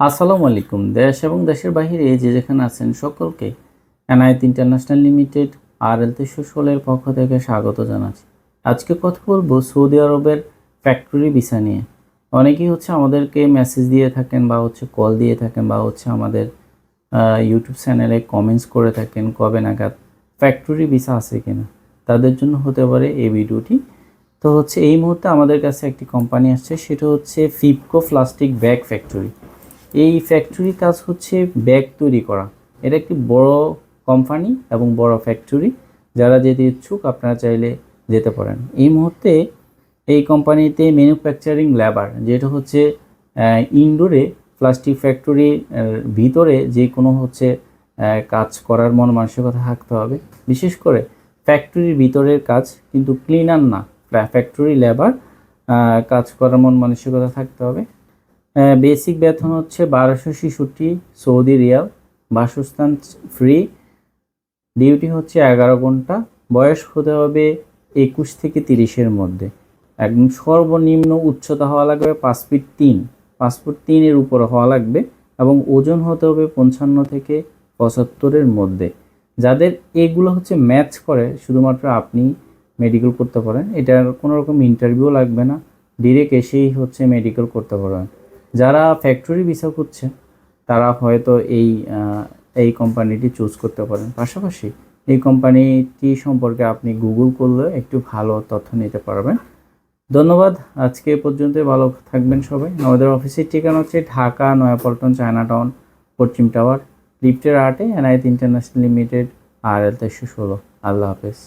আসসালামু আলাইকুম। দেশ এবং দেশের বাইরে যে যেখানে আছেন সকলকে এনআইএত ইন্টারন্যাশনাল লিমিটেড আর এল ষোলের পক্ষ থেকে স্বাগত জানাচ্ছি। আজকে কথা বলব সৌদি আরবের ফ্যাক্টরি ভিসা নিয়ে। অনেকেই হচ্ছে আমাদেরকে মেসেজ দিয়ে থাকেন বা হচ্ছে কল দিয়ে থাকেন বা হচ্ছে আমাদের ইউটিউব চ্যানেলে কমেন্টস করে থাকেন কবে নাগাদ ফ্যাক্টরি ভিসা আছে কিনা। তাদের জন্য হতে পারে এই ভিডিওটি। তো হচ্ছে এই মুহূর্তে আমাদের কাছে একটি কোম্পানি আসছে, সেটা হচ্ছে ফিপকো প্লাস্টিক ব্যাগ ফ্যাক্টরি এই ফ্যাক্টরি কাজ হচ্ছে ব্যাগ তৈরি করা। এটা একটি বড় কোম্পানি এবং বড় ফ্যাক্টরি যারা যেতে ইচ্ছুক, আপনারা চাইলে যেতে পারেন। এই মুহূর্তে এই কোম্পানিতে ম্যানুফ্যাকচারিং লেবার যেটা হচ্ছে ইনডোরে প্লাস্টিক ফ্যাক্টরির ভিতরে যে কোনো হচ্ছে কাজ করার মন মানসিকতা থাকতে হবে। বিশেষ করে ফ্যাক্টরির ভিতরের কাজ কিন্তু ক্লিনার না। ফ্যাক্টরি লেবার কাজ করার মন মানসিকতা থাকতে হবে। বেসিক বেতন হচ্ছে বারোশো ছেষট্টি সৌদি রিয়াল, বাসস্থান ফ্রি ডিউটি হচ্ছে এগারো ঘণ্টা, বয়স হতে হবে একুশ থেকে তিরিশের মধ্যে। একদম সর্বনিম্ন উচ্চতা হওয়া লাগবে পাঁচ ফিট তিন, পাঁচ ফুট তিনের উপরে হওয়া লাগবে এবং ওজন হতে হবে পঞ্চান্ন থেকে পঁচাত্তরের মধ্যে। যাদের এগুলো হচ্ছে ম্যাচ করে, শুধুমাত্র আপনি মেডিকেল করতে পারেন, এটার কোনো রকম ইন্টারভিউ লাগবে না ডিরেক্ট এসেই হচ্ছে মেডিকেল করতে পারবেন যারা ফ্যাক্টরি ভিসা করছে, তারা হয়তো এই এই কোম্পানিটি চুজ করতে পারেন। পাশাপাশি এই কোম্পানিটি সম্পর্কে আপনি গুগল করলে একটু ভালো তথ্য নিতে পারবেন। ধন্যবাদ। আজকে পর্যন্ত ভালো থাকবেন সবাই। আমাদের অফিসের ঠিকানা হচ্ছে ঢাকা, নয়াপল্টন চায়না টাউন পশ্চিম টাওয়ার, লিফটের আটে, এনআইএত ইন্টারন্যাশনাল লিমিটেড আর এল তেইশশো ষোলো। আল্লাহ হাফেজ।